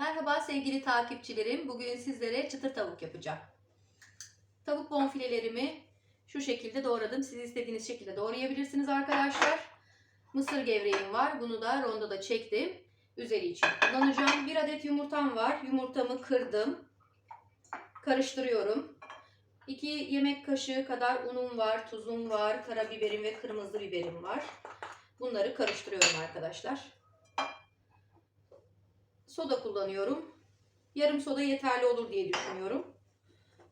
Merhaba sevgili takipçilerim. Bugün sizlere çıtır tavuk yapacağım. Tavuk bonfilelerimi şu şekilde doğradım. Siz istediğiniz şekilde doğrayabilirsiniz arkadaşlar. Mısır gevreğim var. Bunu da rondoda çektim. Üzeri için kullanacağım. Bir adet yumurtam var. Yumurtamı kırdım. Karıştırıyorum. 2 yemek kaşığı kadar unum var, tuzum var, karabiberim ve kırmızı biberim var. Bunları karıştırıyorum arkadaşlar. Soda kullanıyorum. Yarım soda yeterli olur diye düşünüyorum.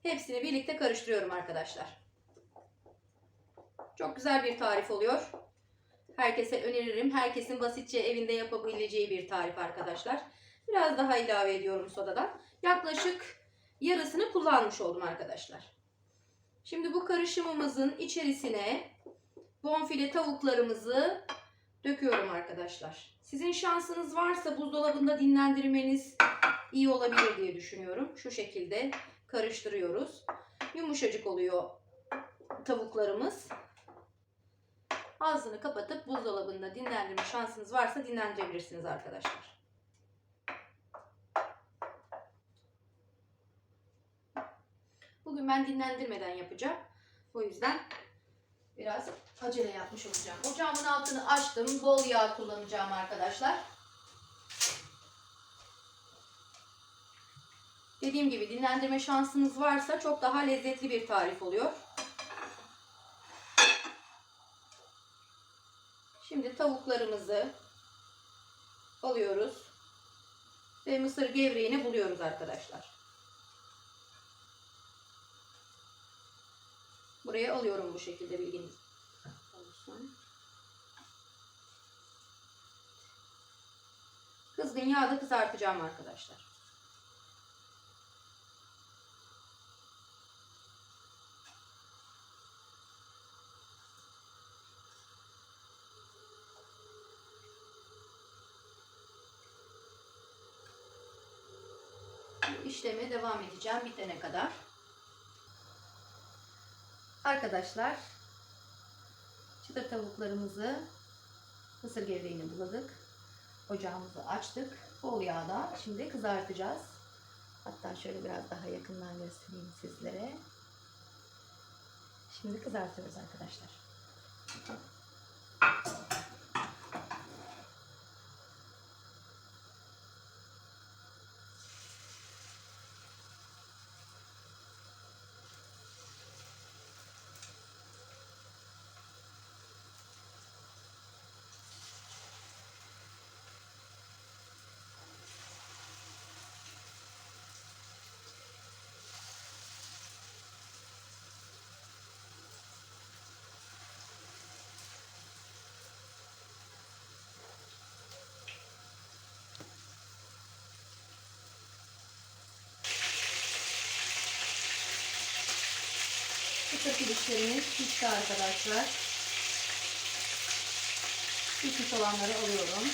Hepsini birlikte karıştırıyorum arkadaşlar. Çok güzel bir tarif oluyor. Herkese öneririm. Herkesin basitçe evinde yapabileceği bir tarif arkadaşlar. Biraz daha ilave ediyorum sodadan. Yaklaşık yarısını kullanmış oldum arkadaşlar. Şimdi bu karışımımızın içerisine bonfile tavuklarımızı döküyorum arkadaşlar. Sizin şansınız varsa buzdolabında dinlendirmeniz iyi olabilir diye düşünüyorum. Şu şekilde karıştırıyoruz. Yumuşacık oluyor tavuklarımız. Ağzını kapatıp buzdolabında dinlendirme şansınız varsa dinlendirebilirsiniz arkadaşlar. Bugün ben dinlendirmeden yapacağım. O yüzden biraz acele yapmış olacağım. Ocağımın altını açtım. Bol yağ kullanacağım arkadaşlar. Dediğim gibi dinlendirme şansınız varsa çok daha lezzetli bir tarif oluyor. Şimdi tavuklarımızı alıyoruz ve mısır gevreğini buluyoruz arkadaşlar. Buraya alıyorum bu şekilde bilginiz olsun. Kızgın yağda kızartacağım arkadaşlar. İşleme devam edeceğim bitene kadar. Arkadaşlar çıtır tavuklarımızı mısır gevreğini buladık. Ocağımızı açtık. Bol yağda şimdi kızartacağız. Hatta şöyle biraz daha yakından göstereyim sizlere. Şimdi kızartıyoruz arkadaşlar. Çıtır piliçlerimiz pişti arkadaşlar. Pişmiş olanları alıyorum.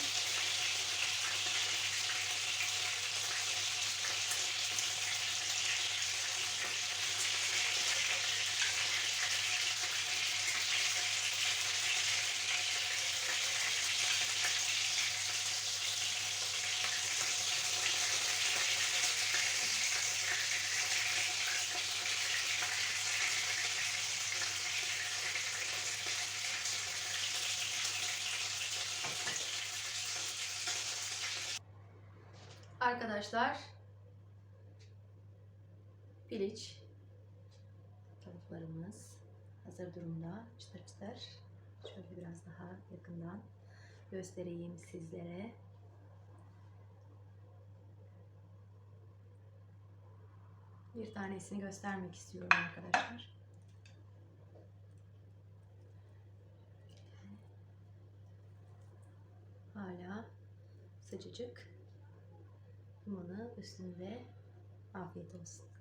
Arkadaşlar piliç tavuklarımız hazır durumda çıtır çıtır. Şöyle biraz daha yakından göstereyim sizlere. Bir tanesini göstermek istiyorum arkadaşlar. Hala sıcacık. Limonun üstünde afiyet olsun.